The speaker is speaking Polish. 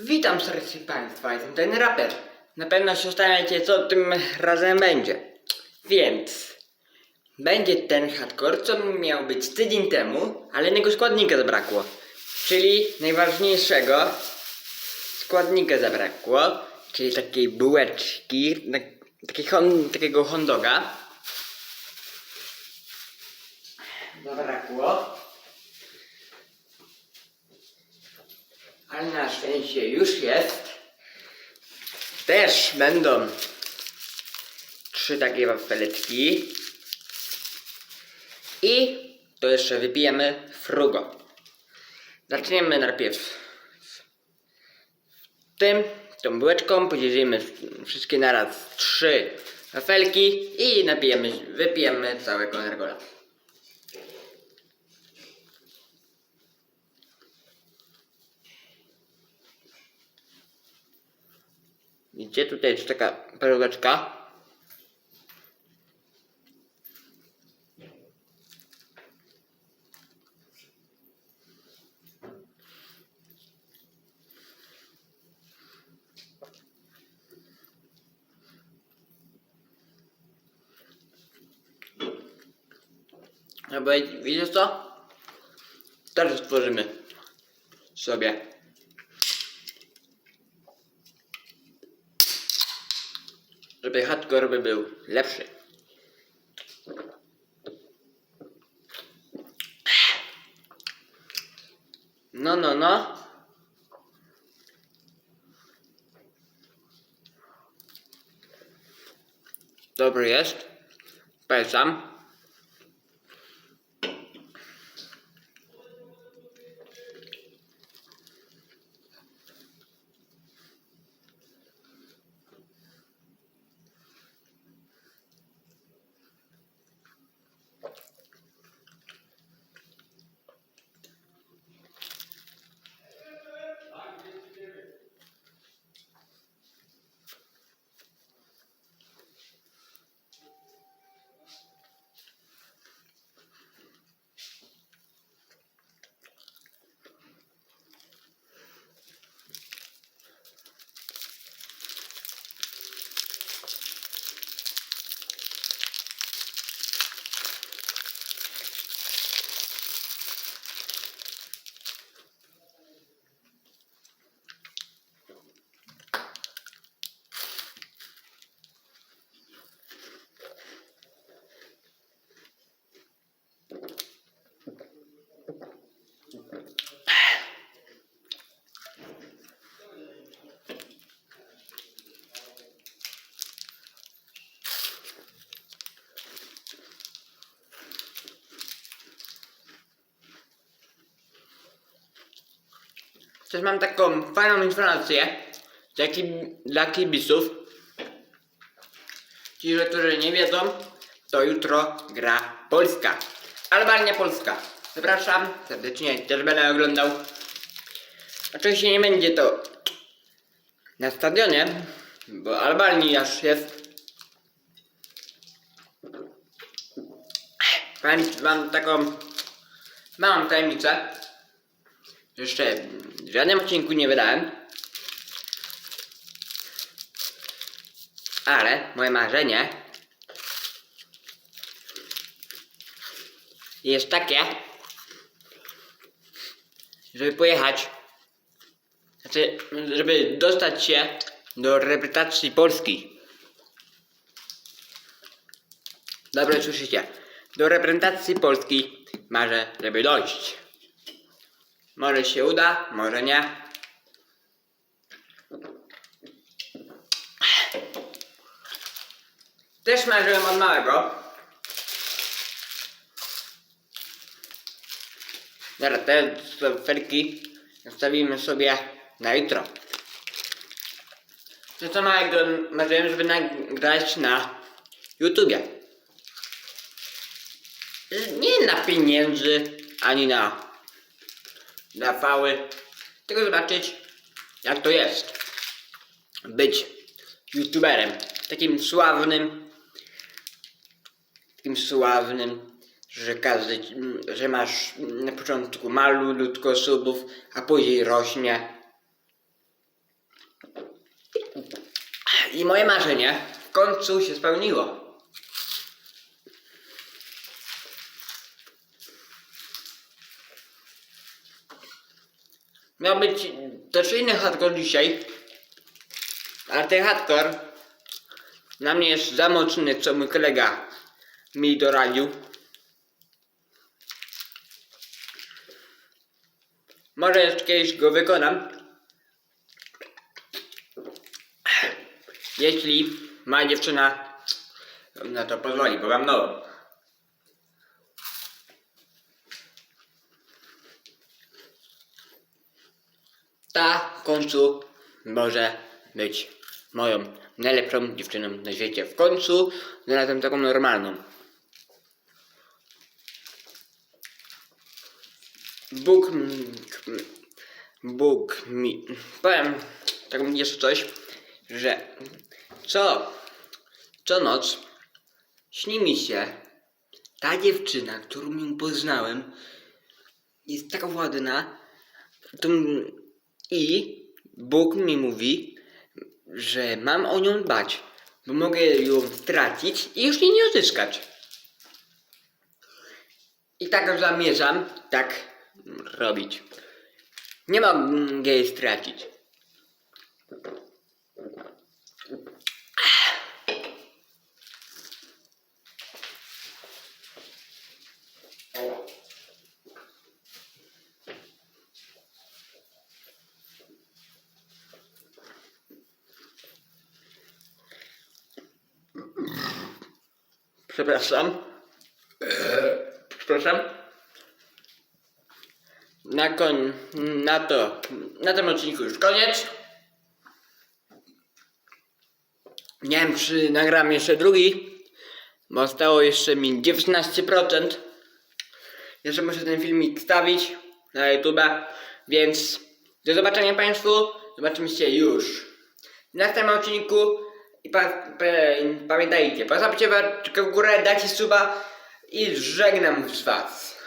Witam serdecznie Państwa, jestem ten raper. Na pewno się zastanawiacie, co tym razem będzie. Więc będzie ten hardcore, co miał być tydzień temu, ale jednego składnika zabrakło. Czyli najważniejszego składnika zabrakło, czyli takiej bułeczki, tak, takiej hon, takiego hondoga. Zabrakło. Ale na szczęście już jest. Też będą trzy takie wafeleczki. I to jeszcze wypijemy frugo. Zaczniemy najpierw tym, tą bułeczką, podzielimy wszystkie naraz trzy wafelki i napijemy, wypijemy całego energola. Widzicie, tutaj jest taka perełeczka. Albo widzisz co? Też stworzymy sobie żeby hardcore by był lepszy. No, no, no. Dobry jest. Polecam. Też mam taką fajną informację dla, kib- dla kibiców. Ci, którzy nie wiedzą, to jutro gra Polska. Albania Polska. Zapraszam serdecznie, też będę oglądał. Oczywiście nie będzie to na stadionie, bo Albanii aż jest. Powiem wam taką małą tajemnicę. Jeszcze w żadnym odcinku nie wydałem. Ale moje marzenie jest takie, żeby pojechać, znaczy, żeby dostać się do reprezentacji Polski. Dobrze słyszycie. Do reprezentacji Polski marzę, żeby dojść. Może się uda, może nie. Też marzyłem od małego. Dobra, te felki zostawimy sobie na jutro. To co małego marzyłem, żeby nagrać na YouTubie. Nie na pieniędzy, ani na Rafały, tylko zobaczyć, jak to jest być youtuberem. Takim sławnym, takim sławnym, że każdy, że masz na początku malutko subów, a później rośnie. I moje marzenie w końcu się spełniło. Miał być też inny hardcore dzisiaj, ale ten hardcore na mnie jest za mocny, co mój kolega mi doradził. Może jeszcze kiedyś go wykonam. Jeśli ma dziewczyna na to pozwoli, bo mam nową. Ta w końcu może być moją najlepszą dziewczyną na świecie. W końcu znalazłem taką normalną. Bóg, Bóg mi, powiem tak jeszcze coś, że co, co noc śni mi się ta dziewczyna, którą ją poznałem, jest taka ładna, m- i Bóg mi mówi, że mam o nią dbać, bo mogę ją stracić i już jej nie odzyskać. I tak zamierzam tak robić. Nie mogę jej stracić. Przepraszam. Przepraszam. Na koń, na to, na tym odcinku już koniec. Nie wiem, czy nagram jeszcze drugi, bo zostało jeszcze mi 19%. Jeszcze muszę ten filmik stawić na YouTube, więc do zobaczenia Państwu. Zobaczymy się już w następnym odcinku. I pa, pa, pamiętajcie, postawcie łapkę w górę, dajcie suba i żegnam z Was.